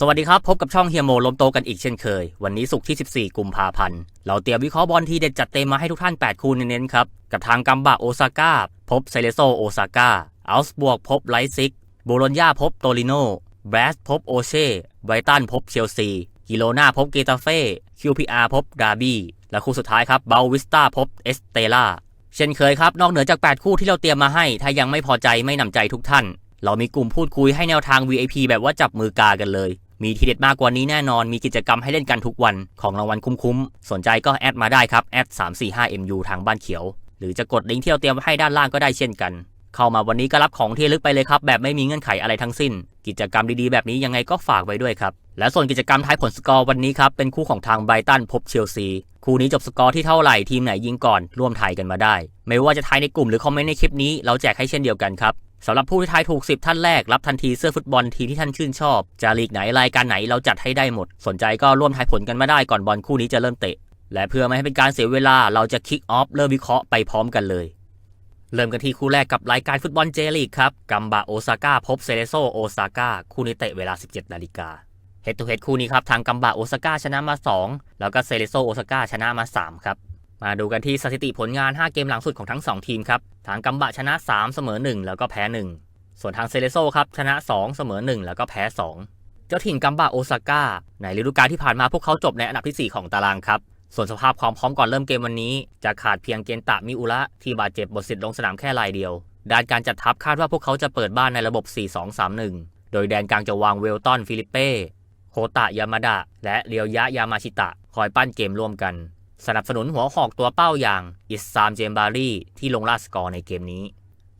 สวัสดีครับ พบกับช่องเฮียโมลมโตกันอีกเช่นเคย วันนี้สุกร์ที่ 14 กุมภาพันธ์ เราเตรียมวิเคราะห์บอลทีเด็ดจัดเต็มมาให้ทุกท่าน 8 คู่เน้นๆครับ กับทางกัมบะโอซาก้า พบเซเลโซโอซาก้าอัลส์บวกพบไลซิกโบโลญญาพบโตริโนแบรสพบโอเช่ไบรตันพบเชลซีกิโลนาพบเกตาเฟ่คิวพีอาร์พบดาร์บี้และคู่สุดท้ายครับเบลวิสตาพบเอสเตล่าเช่นเคยครับ นอกเหนือจาก 8 คู่ที่เราเตรียมมาให้ ถ้ายังไม่พอใจไม่นำใจทุกท่าน เรามีกลุ่มพูดคุยให้แนวทาง VIP แบบว่าจับมือกากันเลย มีทีเด็ดมากกว่านี้แน่นอน มีกิจกรรมให้เล่นกันทุกวันของรางวัลคุ้มๆ สนใจก็แอดมาได้ครับแอด 345MU ทางบ้านเขียว หรือจะกดลิงก์ที่เราเตรียมไว้ให้ด้านล่างก็ได้เช่นกัน เข้ามาวันนี้ก็รับของที่ลึกไปเลยครับ แบบไม่มีเงื่อนไขอะไรทั้งสิ้น กิจกรรมดีๆ แบบนี้ยังไงก็ฝากไว้ด้วยครับ และส่วนกิจกรรมท้ายผลสกอร์วันนี้ครับเป็นคู่ของทางไบรตันพบเชลซีคู่นี้จบสกอร์ที่เท่าไหร่ทีมไหนยิงก่อนร่วมทายกันมาได้ ไม่ว่าจะทายในกลุ่มหรือคอมเมนต์ในคลิปนี้เราแจกให้เช่นเดียวกันครับ สำหรับผู้ที่ทายถูก 10 ท่านแรกรับทันทีเสื้อฟุตบอลทีมที่ท่านชื่นชอบ จะลีกไหนรายการไหนเราจัดให้ได้หมด สนใจก็ร่วมทายผลกันมาได้ก่อนบอลคู่นี้จะเริ่มเตะ และเพื่อไม่ให้เป็นการเสียเวลาเราจะคิกออฟเริ่มวิเคราะห์ไปพร้อมกันเลย เริ่มกันที่คู่แรกกับรายการฟุตบอลเจลีกครับกัมบะโอซาก้าพบเซเลโซโอซาก้าคู่นี้เตะเวลา 17 นาฬิกาเฮดทูเฮดคู่นี้ครับทางกัมบะโอซาก้าชนะมา 2 แล้วก็เซเลโซโอซาก้าชนะมา 3 ครับ มาดูกันที่สถิติผลงาน 5 เกมหลังสุดของทั้ง 2 ทีมครับ ทางกัมบะชนะ 3 เสมอ 1 แล้วก็แพ้ 1 ส่วนทางเซเลโซครับชนะ 2 เสมอ 1 แล้วก็แพ้ 2 เจ้าถิ่นกัมบะโอซาก้าในฤดูกาลที่ผ่านมาพวกเขาจบในอันดับที่ 4 ของตารางครับ ส่วนสภาพความพร้อมก่อนเริ่มเกมวันนี้ จะขาดเพียงเกนตะมิอุระที่บาดเจ็บบทสิทธิ์ลงสนามแค่รายเดียว ด้านการจัดทัพคาดว่าพวกเขาจะเปิดบ้านในระบบ 4-2-3-1 โดยแดนกลางจะวางเวลตันฟิลิปเป้โคตะยามาดะและเรียวยะยามาชิตะคอยปั้นเกมร่วมกัน สนับสนุนหัวหอกตัวเป้าอย่างอิสซามเจมบารีที่ลงล่าสกอร์ในเกมนี้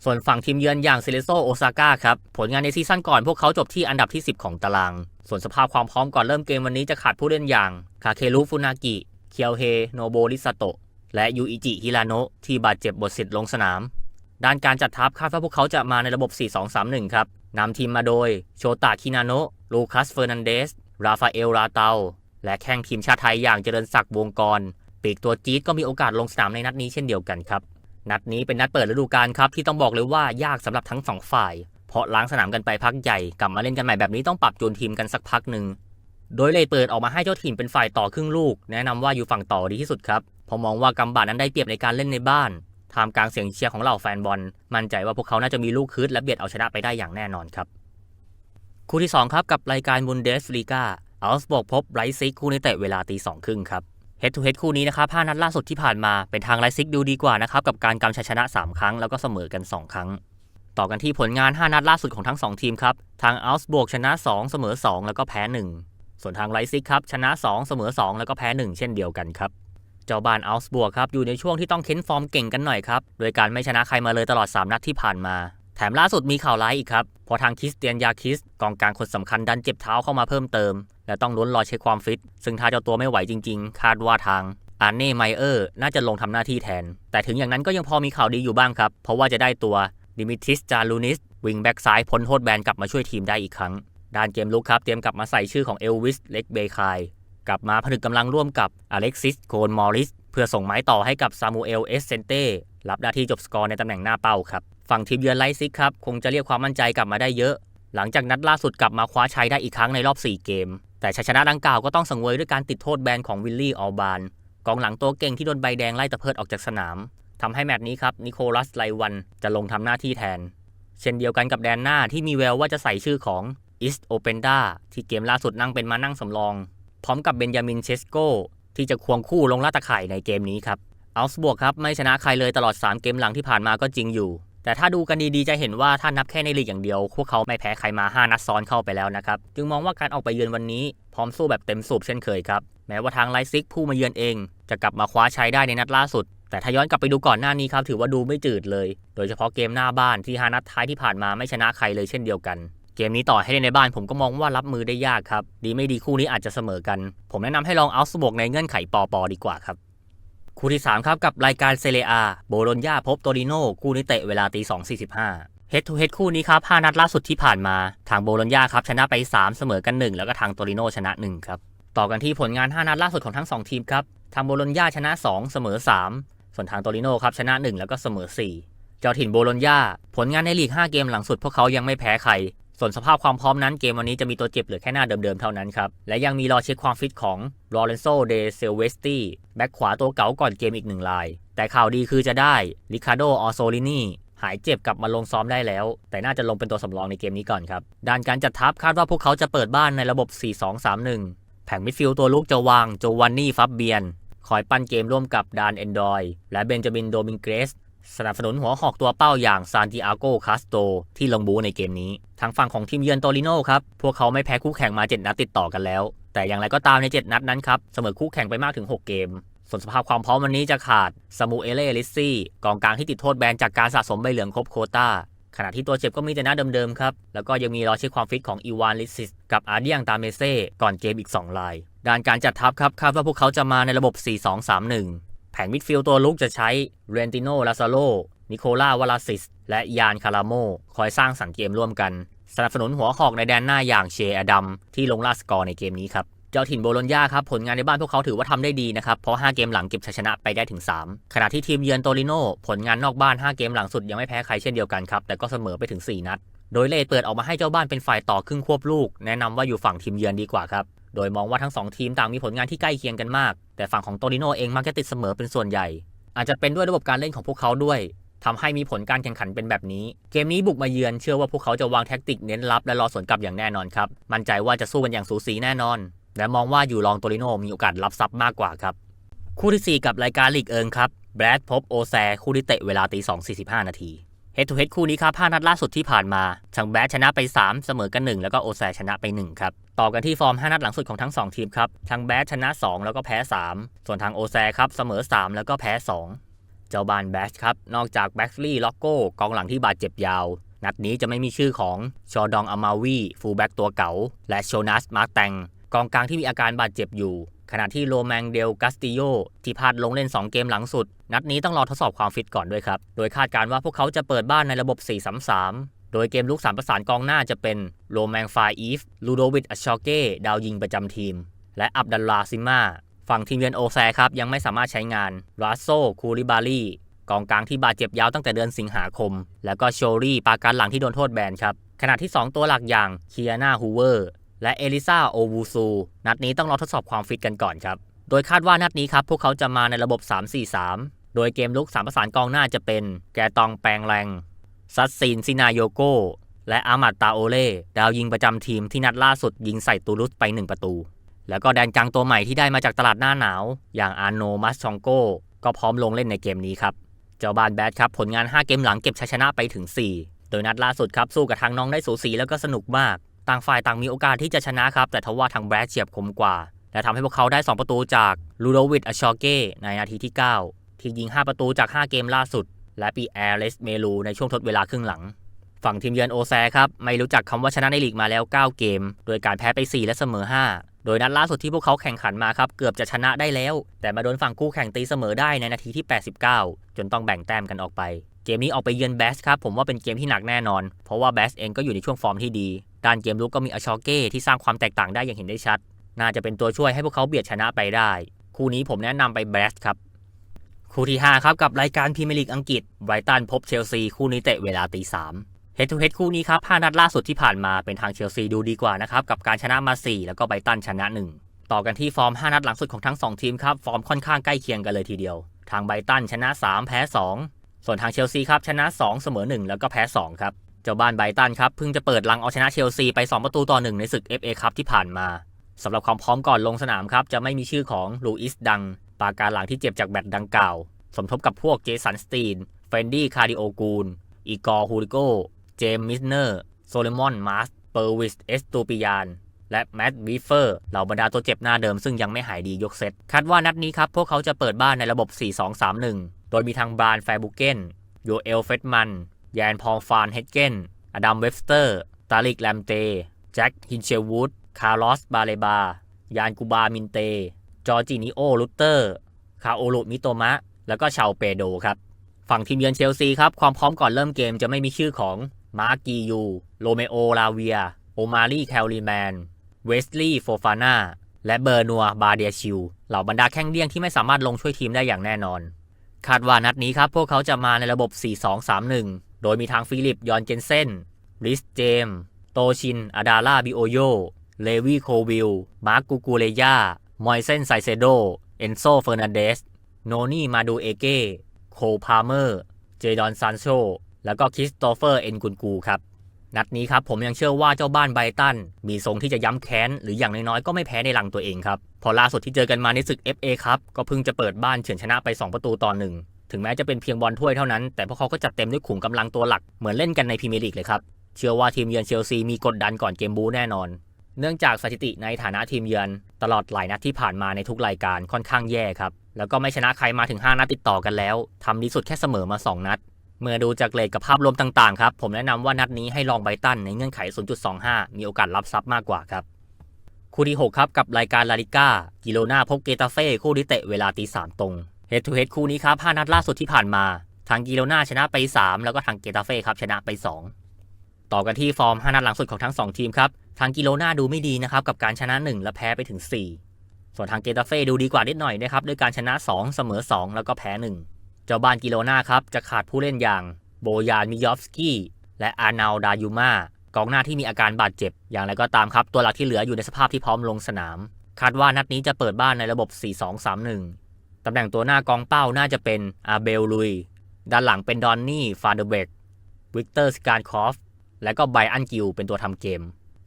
ส่วนฝั่งทีมเยือนอย่างเซเลโซโอซาก้าครับ ผลงานในซีซั่นก่อนพวกเขาจบที่อันดับที่ 10 ของตาราง ส่วนสภาพความพร้อมก่อนเริ่มเกมวันนี้จะขาดผู้เล่นอย่างคาเครุฟุนากิเคียวเฮโนโบริซาโตะและยูอิจิฮิราโนะที่บาดเจ็บบทสิทธิ์ลงสนาม ด้านการจัดทัพคาดว่าพวกเขาจะมาในระบบ 4-2-3-1 ครับนำทีมมาโดยโชตะคินาโนะลูคัสเฟอร์นันเดส ราฟาเอล ราเตา และแข้งทีมชาติไทยอย่างเจริญศักดิ์วงกร ปีกตัวจี๊ดก็มีโอกาสลงสนามในนัดนี้เช่นเดียวกันครับ นัดนี้เป็นนัดเปิดฤดูกาลครับที่ต้องบอกเลยว่ายากสำหรับทั้งสองฝ่าย เพราะล้างสนามกันไปพักใหญ่กลับมาเล่นกันใหม่แบบนี้ต้องปรับจูนทีมกันสักพักหนึ่งโดยเลยเปิดออกมาให้เจ้าถิ่นเป็นฝ่ายต่อครึ่งลูก แนะนำว่าอยู่ฝั่งต่อดีที่สุดครับเพอมองว่ากัมบานั้นได้เปรียบในการเล่นในบ้านทามกลางเสียงเชียร์ของเหล่าแฟนบอล มั่นใจว่าพวกเขาน่าจะมีลูกคืดและเบียดเอาชนะไปได้อย่างแน่นอนครับ คู่ที่ 2 ครับกับรายการบุนเดสลีกาอัลส์บวกพบไรซิกคู่นี้เตะเวลาตีสองครึ่งครับ ฮดทูเฮดคู่นี้นะครับ5นัดล่าสุดที่ผ่านมาเป็นทางไรซิกดูดีกว่านะครับกับการกำชัยชนะ 3 ครั้งแล้วก็เสมอกัน 2 ครั้ง ต่อกันที่ผลงาน 5 นัดล่าสุดของทั้ง 2 ทีมครับ ทางอัลส์บวกชนะ 2 เสมอ 2 แล้วก็แพ้ 1 ส่วนทางไรซิกครับชนะ 2 เสมอ 2 แล้วก็แพ้ 1 เช่นเดียวกันครับ เจ้าบ้านอัลส์บวกครับอยู่ในช่วงที่ต้องเค้นฟอร์มเก่งกันหน่อยครับโดยการไม่ชนะใครมาเลยตลอด 3 นัดที่ผ่านมา แถมล่าสุดมีข่าวร้ายอีกครับ พอทางคิสเตียนยาคิสกองกลางคนสำคัญดันเจ็บเท้าเข้ามาเพิ่มเติม และต้องลุ้นรอเช็คความฟิต ซึ่งถ้าเจ้าตัวไม่ไหวจริงๆ คาดว่าทางอาร์เน่ไมเออร์น่าจะลงทำหน้าที่แทน แต่ถึงอย่างนั้นก็ยังพอมีข่าวดีอยู่บ้างครับ เพราะว่าจะได้ตัวดิมิทริสจารูนิสวิงแบ็กซ้ายพ้นโทษแบนกลับมาช่วยทีมได้อีกครั้ง ด้านเกมลุกครับเตรียมกลับมาใส่ชื่อของเอลวิสเล็กเบคายกลับมาผนึกกำลังร่วมกับอเล็กซิสโกนมอริสเพื่อส่งไม้ต่อให้กับซามูเอลเอสเซนเต้ รับหน้าที่จบสกอร์ในตำแหน่งหน้าเป้าครับ ฝั่งทีมเยือนไลซิกครับ คงจะเรียกความมั่นใจกลับมาได้เยอะ หลังจากนัดล่าสุดกลับมาคว้าชัยได้อีกครั้งในรอบ 4 เกม แต่ชัยชนะดังกล่าวก็ต้องสังเวยด้วยการติดโทษแบนของวิลลี่ออบานกองหลังตัวเก่งที่โดนใบแดงไล่ตะเพิดออกจากสนามทำให้แมตช์นี้ครับนิโคลัสไลวันจะลงทำหน้าที่แทน เช่นเดียวกันกับแดนหน้าที่มีแววว่าจะใส่ชื่อของอิสโอเปนดาที่เกมล่าสุดนั่งเป็นมานั่งสำรอง พร้อมกับเบนยามินเชสโกที่จะควงคู่ลงล่าตะข่ายในเกมนี้ครับ อัลส์บวกครับไม่ชนะใครเลยตลอด 3 เกมหลังที่ผ่านมาก็จริงอยู่ แต่ถ้าดูกันดีๆ จะเห็นว่าถ้านับแค่ในลีกอย่างเดียว พวกเขาไม่แพ้ใครมา 5 นัดซ้อนเข้าไปแล้วนะครับ จึงมองว่าการออกไปเยือนวันนี้พร้อมสู้แบบเต็มสูบเช่นเคยครับ แม้ว่าทางไลซิกผู้มาเยือนเอง จะกลับมาคว้าชัยได้ในนัดล่าสุด แต่ถ้าย้อนกลับไปดูก่อนหน้านี้ครับถือว่าดูไม่จืดเลย โดยเฉพาะเกมหน้าบ้านที่5นัดท้ายที่ผ่านมาไม่ชนะใครเลยเช่นเดียวกันเกมนี้ต่อให้เล่นในบ้านผมก็มองว่ารับมือได้ยากครับ ดีไม่ดีคู่นี้อาจจะเสมอกัน ผมแนะนำให้ลองเอาสบวกในเงื่อนไขปอปอดีกว่าครับ คู่ที่ 3 ครับกับรายการเซเรียโบโลญญาพบโตริโนคู่นี้เตะเวลาตี2.45เฮดทูเฮดคู่นี้ครับ 5 นัดล่าสุดที่ผ่านมาทางโบโลญญาครับ ชนะไป 3 เสมอกัน 1 แล้วก็ทางโตริโนชนะ 1 ครับ ต่อกันที่ผลงาน 5 นัดล่าสุดของทั้ง 2 ทีมครับ ทางโบโลญญาชนะ 2 เสมอ 3 ส่วนทางโตริโนครับ ชนะ 1 แล้วก็เสมอ 4 เจ้าถิ่นโบโลญญาผลงานในลีก 5 เกมหลังสุดพวกเขายังไม่แพ้ใคร ส่วนสภาพความพร้อมนั้นเกมวันนี้จะมีตัวเจ็บเหลือแค่หน้าเดิมๆเท่านั้นครับ และยังมีรอเช็คความฟิตของลอเรนโซเดเซลเวสตีแบ็กขวาตัวเก่าก่อนเกมอีกหนึ่งลาย แต่ข่าวดีคือจะได้ริคาร์โดออโซลินีหายเจ็บกลับมาลงซ้อมได้แล้ว แต่น่าจะลงเป็นตัวสำรองในเกมนี้ก่อนครับ ด้านการจัดทัพคาดว่าพวกเขาจะเปิดบ้านในระบบ 4-2-3-1 แผงมิดฟิลด์ตัวลูกจะวางโจวานนี่ฟับเบียน คอยปั้นเกมร่วมกับดานเอนดอย และเบนจามินโดมิงเกรส สนับสนุนหัวหอกตัวเป้าอย่างซานติอาโกคาสโตที่ลงบูในเกมนี้ ทางฝั่งของทีมเยือนโตริโนครับ พวกเขาไม่แพ้คู่แข่งมา 7 นัดติดต่อกันแล้ว แต่อย่างไรก็ตามใน 7 นัดนั้นครับ เสมอคู่แข่งไปมากถึง 6 เกม ส่วนสภาพความพร้อมวันนี้จะขาดซามูเอเลลิซซี่กองกลางที่ติดโทษแบนจากการสะสมใบเหลืองครบโคต้าขณะที่ตัวเจ็บก็มีแต่หน้าเดิมๆครับ แล้วก็ยังมีรอเช็คความฟิตของอีวานลิซิสกับอาร์เดียงตาเมเซ่ก่อนเกมอีก 2 ลาย ด้านการจัดทัพครับคาดว่าพวกเขาจะมาในระบบ 4-2-3-1 แผงมิดฟิลด์ตัวลุกจะใช้เรนติโนลาซาโลนิโคลาวาลาซิส และยานคาราโม คอยสร้างสรรค์เกมร่วมกัน สนับสนุนหัวหอกในแดนหน้าอย่างเชอดัม ที่ลงล่าสกอร์ในเกมนี้ครับ เจ้าถิ่นโบโลญญาครับ ผลงานในบ้านพวกเขาถือว่าทำได้ดีนะครับ เพราะ 5 เกมหลังเก็บชัยชนะไปได้ถึง 3 ขณะที่ทีมเยือนโตริโนผลงานนอกบ้าน 5 เกมหลังสุดยังไม่แพ้ใครเช่นเดียวกันครับแต่ก็เสมอไปถึง 4 นัด โดยเลดเปิดออกมาให้เจ้าบ้านเป็นฝ่ายต่อครึ่งควบลูก แนะนำว่าอยู่ฝั่งทีมเยือนดีกว่าครับ โดยมองว่าทั้ง 2 ทีมต่างมีผลงานที่ใกล้เคียงกันมาก แต่ฝั่งของโตริโนเองมักจะติดเสมอเป็นส่วนใหญ่ อาจจะเป็นด้วยระบบการเล่นของพวกเขาด้วยทำให้มีผลการแข่งขันเป็นแบบนี้ เกมนี้บุกมาเยือนเชื่อว่าพวกเขาจะวางแท็กติกเน้นรับและรอสวนกลับอย่างแน่นอนครับ มั่นใจว่าจะสู้กันอย่างสูสีแน่นอน และมองว่าอยู่รองโตริโนมีโอกาสรับซับมากกว่าครับ คู่ที่ 4 กับรายการลีกเอิงครับ แบรดพบโอแซ คู่ที่เตะเวลาตี2 45 นาที เฮดทูเฮดคู่นี้ครับ5นัดล่าสุดที่ผ่านมาทางแบรดชนะไป 3 เสมอกัน 1 แล้วก็โอแซชนะไป 1 ครับ ต่อกันที่ฟอร์ม 5 นัดหลังสุดของทั้ง 2 ทีมครับทางแบรดชนะ 2 แล้วก็แพ้ 3 ส่วนทางโอแซครับเสมอ 3 แล้วก็แพ้ 2 เจ้าบานแบชครับ นอกจากแบ็กลี่ล็อกโก้กองหลังที่บาดเจ็บยาว นัดนี้จะไม่มีชื่อของชอดองอามาวีฟูลแบ็กตัวเก๋าและโชนัสมาร์แตงกองกลางที่มีอาการบาดเจ็บอยู่ ขณะที่โรแมงเดลกัสติโยที่พลาดลงเล่น 2 เกมหลังสุด นัดนี้ต้องรอทดสอบความฟิตก่อนด้วยครับ โดยคาดการณ์ว่าพวกเขาจะเปิดบ้านในระบบ 4-3-3 โดยเกมลุกสามประสานกองหน้าจะเป็นโรแมงฟาอีฟลูโดวิดอัชชอเก้ดาวยิงประจำทีม และอับดัลลาซิมาฝั่งทีมเยือนโอแซครับ ยังไม่สามารถใช้งานรัสโซคูริบาลีกองกลางที่บาดเจ็บยาวตั้งแต่เดือนสิงหาคม แล้วก็โชรี่ปาการหลังที่โดนโทษแบนครับขณะที่ 2 ตัวหลักอย่างเคียนาฮูเวอร์ และเอลิซาโอวูซู นัดนี้ต้องรอทดสอบความฟิตกันก่อนครับ โดยคาดว่านัดนี้ครับ พวกเขาจะมาในระบบ 3-4-3 โดยเกมลุก3ประสานกองหน้าจะเป็น แกตองแปลงแรง ซัตซินซินาโยโกและอามัดตาโอเล่ดาวยิงประจำทีมที่นัดล่าสุดยิงใส่ตูรุสไป 1 ประตู แล้วก็แดนกลางตัวใหม่ที่ได้มาจากตลาดหน้าหนาว อย่างอาโนมัสชองโกก็พร้อมลงเล่นในเกมนี้ครับเจ้าบ้านแบดครับผลงาน 5 เกมหลังเก็บชัยชนะไปถึง 4 โดยนัดล่าสุดครับสู้กับทางน้องได้สูสีแล้วก็สนุกมาก ต่างฝ่ายต่างมีโอกาสที่จะชนะครับ แต่ทว่าทางแบรดเฉียบคมกว่า และทำให้พวกเขาได้ 2 ประตูจากลูโดวิดอชอเก้ในนาทีที่ 9 ที่ยิง 5 ประตูจาก 5 เกมล่าสุด และปีแอร์เลสเมลูในช่วงทดเวลาครึ่งหลัง ฝั่งทีมเยือนโอแซครับ ไม่รู้จักคำว่าชนะในลีกมาแล้ว 9 เกม โดยการแพ้ไป 4 และเสมอ 5 โดยนัดล่าสุดที่พวกเขาแข่งขันมาครับเกือบจะชนะได้แล้ว แต่มาโดนฝั่งคู่แข่งตีเสมอได้ในนาทีที่ 89 จนต้องแบ่งแต้มกันออกไป เกมนี้ออกไปเยือนแบสครับผมว่าเป็นเกมที่หนักแน่นอน เพราะว่าแบสเองก็อยู่ในช่วงฟอร์มที่ดี ด้านเกมลุกก็มีอชอเก้ที่สร้างความแตกต่างได้อย่างเห็นได้ชัด น่าจะเป็นตัวช่วยให้พวกเขาเบียดชนะไปได้ คู่นี้ผมแนะนำไปแบสครับ คู่ที่ 5 ครับกับรายการพรีเมียร์ลีกอังกฤษไบรตันพบเชลซีคู่นี้เตะเวลาตีสามเฮดทูเฮดคู่นี้ครับ5นัดล่าสุดที่ผ่านมาเป็นทางเชลซีดูดีกว่านะครับกับการชนะมา 4 แล้วก็ไบตันชนะ 1 ต่อกันที่ฟอร์ม 5 นัดหลังสุดของทั้ง 2 ทีมครับฟอร์มค่อนข้างใกล้เคียงกันเลยทีเดียว ทางไบตันชนะ 3 แพ้ 2 ส่วนทางเชลซีครับชนะ 2 เสมอ 1 แล้วก็แพ้ 2 ครับ เจ้าบ้านไบตันครับเพิ่งจะเปิดลังเอาชนะเชลซีไป 2 ประตูต่อ 1 ในศึก FA คัพที่ผ่านมาสำหรับความพร้อมก่อนลงสนามครับจะไม่มีชื่อของลูอิสดัง ปาการหลังที่เจ็บจากแบตดังกล่าว สมทบกับพวกเจสันสตีนเฟนดี้คาร์ดิโอกูลอีกอร์ฮูริโกเจมส์มิสเนอร์โซเลมอนมาสเปอร์วิสเอสตูปิยานและแมตต์วีเฟอร์เหล่าบรรดาตัวเจ็บหน้าเดิมซึ่งยังไม่หายดียกเซตคาดว่านัดนี้ครับพวกเขาจะเปิดบ้านในระบบ 4-2-3-1 โดยมีทางบรานแฟร์บุเกนโยเอลเฟตมัน แยนพองฟานเฮดเกน อดัมเวฟสเตอร์ ตาลิกแลมเต แจ็คฮินเชลวูด คาร์ลอส บาเลบา ยานกูบามินเต จอร์จินิโอลุเตอร์ คาโอรุมิโตมะ แล้วก็ชาวเปโดครับ ฝั่งทีมเยือนเชลซีครับ ความพร้อมก่อนเริ่มเกมจะไม่มีชื่อของ มาร์กียู โรเมโอ ลาเวีย โอมารีแคลรีแมน เวสลีย์ โฟฟาน่า และเบอร์นัว บาเดียชิลเหล่าบรรดาแข้งเดี้ยงที่ไม่สามารถลงช่วยทีมได้อย่างแน่นอน คาดว่านัดนี้ครับพวกเขาจะมาในระบบ 4-2-3-1 โดยมีทางฟิลิป ยอนเจนเซนริสเจม โตชิน อาดาลาบิโอโย เลวีโควิล มาร์กกูกูเลยามอยเซนไซเซโด เอนโซเฟอร์นันเดส โนนี่มาดูเอเก้ โคพาเมอร์ เจดอนซานโช แล้วก็คริสโตเฟอร์เอ็นกุนกูครับ นัดนี้ครับผมยังเชื่อว่าเจ้าบ้านไบตัน มีทรงที่จะย้ำแค้น หรืออย่างน้อยๆก็ไม่แพ้ในหลังตัวเองครับ พอล่าสุดที่เจอกันมาในศึก FA ครับ ก็เพิ่งจะเปิดบ้านเฉือนชนะไป 2 ประตูต่อหนึ่ง ถึงแม้จะเป็นเพียงบอลถ้วยเท่านั้น แต่พวกเขาก็จัดเต็มด้วยขุมกำลังตัวหลักเหมือนเล่นกันในพรีเมียร์ลีกเลยครับ เชื่อว่าทีมเยือนเชลซีมีกดดันก่อนเกมบูแน่นอน เนื่องจากสถิติในฐานะทีมเยือนตลอดหลายนัดที่ผ่านมาในทุกรายการค่อนข้างแย่ครับ แล้วก็ไม่ชนะใครมาถึง 5 นัดติดต่อกันแล้วทำดีสุดแค่เสมอมา 2 นัด เมื่อดูจากเลทกับภาพรวมต่างๆครับ ผมแนะนำว่านัดนี้ให้ลองไบตันในเงื่อนไข 0.25 มีโอกาสรับทรัพย์มากกว่าครับคู่ที่6ครับกับรายการลาลิก้ากิโลนาพบเกตาเฟ่คู่ที่เตะเวลาตีสามตรง ฮดทูเฮดคู่นี้ครับ5นัดล่าสุดที่ผ่านมา ทางกิโลนาชนะไป 3 แล้วก็ทางเกตาเฟ่ครับชนะไป 2 ต่อกันที่ฟอร์ม 5 นัดหลังสุดของทั้ง 2 ทีมครับ ทางกิโลนาดูไม่ดีนะครับกับการชนะ 1 และแพ้ไปถึง 4 ส่วนทางเกตาเฟ่ดูดีกว่านิดหน่อยนะครับด้วยการชนะ 2 เสมอ 2 แล้วก็แพ้ 1 เจ้าบ้านกิโลนาครับจะขาดผู้เล่นอย่างโบยานมิยอฟสกี้และอานาลดายูมากองหน้าที่มีอาการบาดเจ็บ อย่างไรก็ตามครับ ตัวหลักที่เหลืออยู่ในสภาพที่พร้อมลงสนาม คาดว่านัดนี้จะเปิดบ้านในระบบ 4-2-3-1 ตำแหน่งตัวหน้ากองเป้าน่าจะเป็นอาเบลลุย ด้านหลังเป็นดอนนี่ฟาเดเบกวิกเตอร์สการคอฟ และก็ไบอันกิลเป็นตัวทำเกม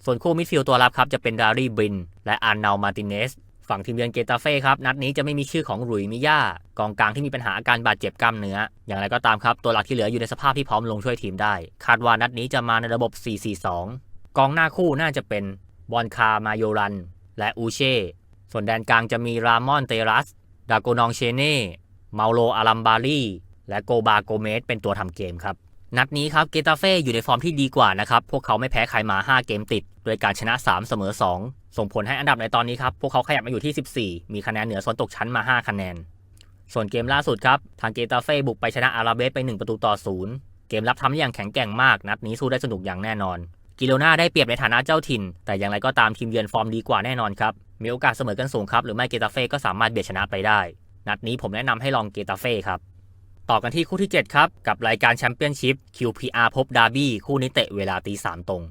ส่วนคู่มิดฟิลด์ตัวรับครับจะเป็นดารีบิน และอาร์นาลมาติเนส ฝั่งทีมเยือนเกตาเฟ่ครับ นัดนี้จะไม่มีชื่อของรุยมิย่ากองกลางที่มีปัญหาอาการบาดเจ็บกล้ามเนื้อ อย่างไรก็ตามครับ ตัวหลักที่เหลืออยู่ในสภาพที่พร้อมลงช่วยทีมได้ คาดว่านัดนี้จะมาในระบบ 4-4-2 กองหน้าคู่น่าจะเป็นบอนคามาโยรัน และอูเช่ ส่วนแดนกลางจะมีรามอนเตรัส ดาโกนองเชเน่เมาโลอารัมบารีและโกบาโกเมสเป็นตัวทำเกมครับ นัดนี้ครับเกตาเฟ่อยู่ในฟอร์มที่ดีกว่านะครับ พวกเขาไม่แพ้ใครมา 5 เกมติด โดยการชนะ 3 เสมอ 2 ส่งผลให้อันดับในตอนนี้ครับ พวกเขาขยับมาอยู่ที่ 14 มีคะแนนเหนือโซนตกชั้นมา 5 คะแนน ส่วนเกมล่าสุดครับ ทางเกตาเฟ่บุกไปชนะอาราเบสไป 1 ประตูต่อ 0 เกมรับทำได้อย่างแข็งแกร่งมาก นัดนี้สู้ได้สนุกอย่างแน่นอน กิโลนาได้เปรียบในฐานะเจ้าถิ่น แต่อย่างไรก็ตามทีมเยือนฟอร์มดีกว่าแน่นอนครับ มีโอกาสเสมอกันสูงครับ หรือไม่เกตาเฟ่ก็สามารถเบียดชนะไปได้ นัดนี้ผมแนะนำให้ลองเกตาเฟ่ครับ ต่อกันที่คู่ที่ 7 ครับ กับรายการแชมเปี้ยนชิพ QPR พบดาร์บี้คู่นี้เตะเวลาตีสามตรง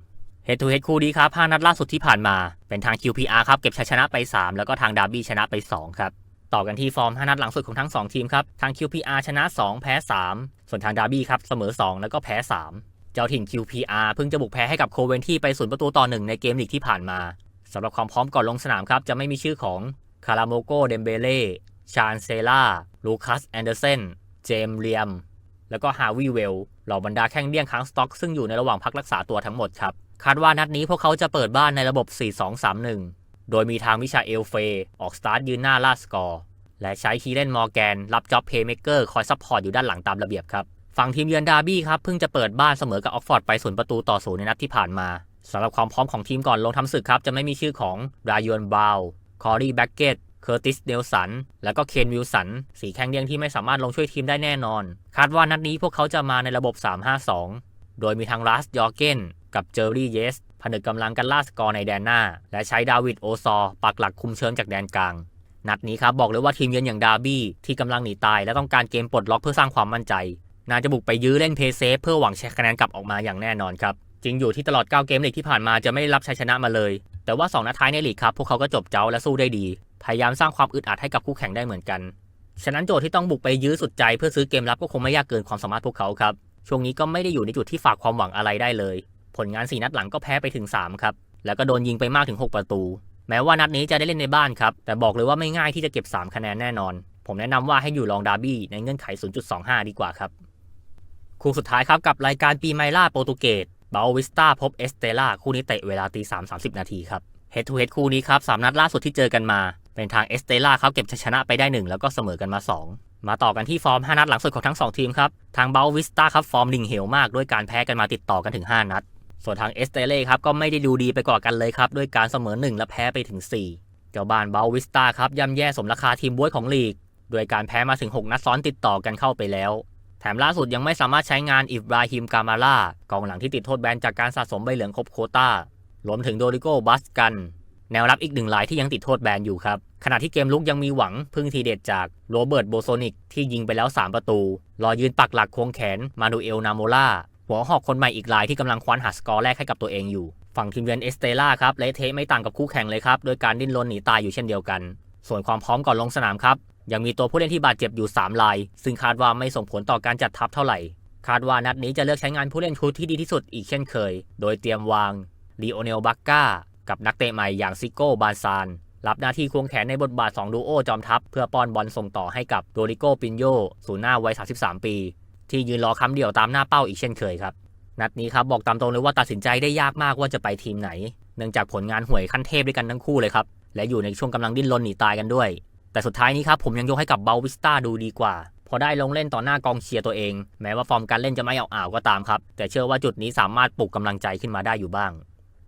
เฮดทูเฮดคู่นี้ครับ5นัดล่าสุดที่ผ่านมา เป็นทาง QPR ครับเก็บชัยชนะไป 3 แล้วก็ทางดาร์บี้ชนะไป 2 ครับ ต่อกันที่ฟอร์ม 5 นัดหลังสุดของทั้ง 2 ทีมครับ ทาง QPR ชนะ 2 แพ้ 3 ส่วนทางดาร์บี้ครับเสมอ 2 แล้วก็แพ้ 3 เจ้าถิ่น QPR เพิ่งจะบุกแพ้ให้กับโคเวนที่ไปศูนย์ประตูต่อหนึ่งในเกมลีกที่ผ่านมา สำหรับความพร้อมก่อนลงสนามครับ จะไม่มีชื่อของคาราโมโกเดมเบเล่ชานเซล่าลูคัสแอนเดอร์เซนเจมเลียม แล้วก็ฮาวิเวลเหล่าบรรดาแข้งเดี้ยงค้างสต็อกซึ่งอยู่ในระหว่างพักรักษาตัวทั้งหมดครับ คาดว่านัดนี้พวกเขาจะเปิดบ้านในระบบ 4-2-3-1 โดยมีทางวิชาเอลเฟออกสตาร์ทยืนหน้าลาสกอร์และใช้คีเลนมอร์แกน รับจ็อบเพย์เมเกอร์คอยซัพพอร์ตอยู่ด้านหลังตามระเบียบครับ ฝั่งทีมเยือนดาร์บี้ครับเพิ่งจะเปิดบ้านเสมอกับออกฟอร์ดไปศูนย์ประตูต่อศูนย์ในนัดที่ผ่านมา สำหรับความพร้อมของทีมก่อนลงทำศึกครับ จะไม่มีชื่อของรายอนบาวคอรีแบ็กเกตเคอร์ติสเดลสัน แล้วก็เคนวิลสัน สีแข้งเดียงที่ไม่สามารถลงช่วยทีมได้แน่นอน คาดว่านัดนี้พวกเขาจะมาในระบบ 3-5-2 โดยมีทางลาสยอร์เกนกับเจอร์รี่เยสผนึกกำลังกันล่าสกอร์ในแดนหน้า และใช้ดาวิดโอซอร์ปักหลักคุมเชิงจากแดนกลาง นัดนี้ครับบอกเลยว่าทีมเยือนอย่างดาร์บี้ที่กำลังหนีตายและต้องการเกมปลดล็อกเพื่อสร้างความมั่นใจ น่าจะบุกไปยื้อเล่นเพย์เซฟเพื่อหวังใช้คะแนนกลับออกมาอย่างแน่นอนครับ จริงอยู่ที่ตลอด 9 เกมลีกที่ผ่านมาจะไม่ได้รับชัยชนะมาเลย แต่ว่า 2 นัดท้ายในลีกครับ พวกเขาก็จบเจ้าและสู้ได้ดี พยายามสร้างความอึดอัดให้กับคู่แข่งได้เหมือนกัน ฉะนั้นโจทย์ที่ต้องบุกไปยื้อสุดใจเพื่อซื้อเกมรับก็คงไม่ยากเกินความสามารถพวกเขาครับ ช่วงนี้ก็ไม่ได้อยู่ในจุดที่ฝากความหวังอะไรได้เลย ผลงาน 4 นัดหลังก็แพ้ไปถึง 3 ครับ แล้วก็โดนยิงไปมากถึง 6 ประตู แม้ว่านัดนี้จะได้เล่นในบ้านครับ แต่บอกเลยว่าไม่ง่ายที่จะเก็บ 3 คะแนนแน่นอน ผมแนะนำว่าให้อยู่ลองดาร์บี้ในเงื่อนไข 0.25 ดีกว่าครับคู่สุดท้ายครับกับรายการปีไมล่าโปรตุเกส บาวิสตาพบเอสเตล่าคู่นี้เตะเวลาตีสามสามสิบนาทีครับเฮดทูเฮดคู่นี้ครับสามนัดล่าสุดที่เจอกันมา เป็นทางเอสเตล่าเขาเก็บชัยชนะไปได้1แล้วก็เสมอกันมา 2 มาต่อกันที่ฟอร์ม 5 นัดหลังสุดของทั้ง 2 ทีมครับ ทางเบลวิสตาครับฟอร์มดิ่งเหวมากด้วยการแพ้กันมาติดต่อกันถึง 5 นัด ส่วนทางเอสเตเล่ครับก็ไม่ได้ดูดีไปกว่ากันเลยครับด้วยการเสมอ 1 และแพ้ไปถึง 4 เจ้าบ้านเบลวิสตาครับย่ำแย่สมราคาทีมบ้วยของลีกด้วยการแพ้มาถึง 6 นัดซ้อนติดต่อกันเข้าไปแล้ว ถมล่าสุดยังไม่สามารถใช้งานอิบราฮิมกามาล่ากองหลังที่ติดโทษแบนจากการสะสมใบเหลืองครบโควต้ารวมถึงโดริโกบัสกัน แนวรับอีกหนึ่งรายที่ยังติดโทษแบนอยู่ครับ ขณะที่เกมลุกยังมีหวังพึ่งทีเด็ดจากโรเบิร์ตโบโซนิกที่ยิงไปแล้ว 3 ประตู รอยืนปักหลักควงแขนมาดูเอลนาโมล่าหัวหอกคนใหม่อีกรายที่กำลังคว้านหาสกอร์แรกให้กับตัวเองอยู่ ฝั่งทีมเยือนเอสเตล่าครับเละเทะไม่ต่างกับคู่แข่งเลยครับโดยการดิ้นรนหนีตายอยู่เช่นเดียวกัน ส่วนความพร้อมก่อนลงสนามครับ ยังมีตัวผู้เล่นที่บาดเจ็บอยู่ 3 ราย ซึ่งคาดว่าไม่ส่งผลต่อการจัดทัพเท่าไหร่ คาดว่านัดนี้จะเลือกใช้งานผู้เล่นชุดที่ดีที่สุดอีกเช่นเคย โดยเตรียมวางลีโอเนลบักกากับนักเตะใหม่อย่างซิโก้บาซานรับหน้าที่ควงแขนในบทบาท 2 ดูโอจอมทัพ เพื่อป้อนบอลส่งต่อให้กับโรดิโกปินโยศูนย์หน้าวัย 33 ปี ที่ยืนรอคำเดียวตามหน้าเป้าอีกเช่นเคยครับ นัดนี้ครับบอกตามตรงเลยว่าตัดสินใจได้ยากมากว่าจะไปทีมไหน เนื่องจากผลงานห่วยขั้นเทพด้วยกันทั้งคู่เลยครับ และอยู่ในช่วงกำลังดิ้นรนหนีตายกันด้วย แต่สุดท้ายนี้ครับผมยังยกให้กับเบลวิสตาดูดีกว่า พอได้ลงเล่นต่อหน้ากองเชียร์ตัวเอง แม้ว่าฟอร์มการเล่นจะไม่เอาอ่าวก็ตามครับ แต่เชื่อว่าจุดนี้สามารถปลุกกำลังใจขึ้นมาได้อยู่บ้าง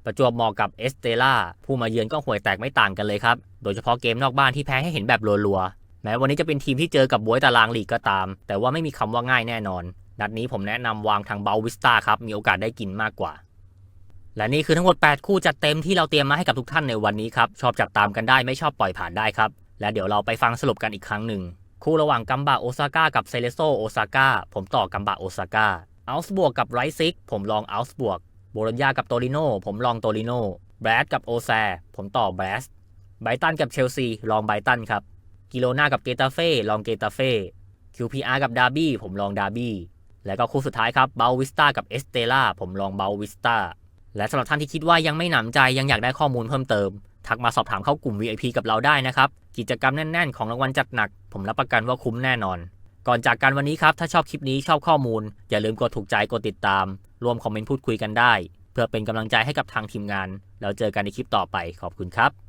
ประจวบเหมาะกับเอสเตล่าผู้มาเยือนก็ห่วยแตกไม่ต่างกันเลยครับ โดยเฉพาะเกมนอกบ้านที่แพ้ให้เห็นแบบรัวๆแม้วันนี้จะเป็นทีมที่เจอกับบวยตารางลีกก็ตาม แต่ว่าไม่มีคำว่าง่ายแน่นอนนัดนี้ผมแนะนำวางทางเบลวิสตาครับมีโอกาสได้กินมากกว่าและนี่คือทั้งหมด 8 คู่จัดเต็มที่เราเตรียมมาให้กับทุกท่านในวันนี้ครับ ชอบจัดตามกันได้ไม่ชอบปล่อยผ่านได้ครับ และเดี๋ยวเราไปฟังสรุปกันอีกครั้งหนึ่ง คู่ระหว่างกัมบะโอซาก้ากับเซเลโซโอซาก้าผมต่อกัมบะโอซาก้าอัลส์บวกกับไรซิกผมลองอัลส์บวกโบโลญญากับโตริโนผมลองโตริโนแบรดกับโอแซผมต่อแบรสไบตันกับเชลซีลองไบตันครับกิโลนากับเกตาเฟ่ลองเกตาเฟ่ QPR กับดาร์บี้ผมลองดาร์บี้แล้วก็คู่สุดท้ายครับเบลวิสตากับเอสเตล่าผมลองเบลวิสตาและสำหรับท่านที่คิดว่ายังไม่หนำใจยังอยากได้ข้อมูลเพิ่มเติม ทักมาสอบถามเข้ากลุ่ม VIP กับเราได้นะครับ กิจกรรมแน่น ๆ ของรางวัลจัดหนัก ผมรับประกันว่าคุ้มแน่นอน ก่อนจากกันวันนี้ครับ ถ้าชอบคลิปนี้ชอบข้อมูล อย่าลืมกดถูกใจกดติดตาม รวมคอมเมนต์พูดคุยกันได้ เพื่อเป็นกำลังใจให้กับทางทีมงาน แล้วเจอกันในคลิปต่อไปขอบคุณครับ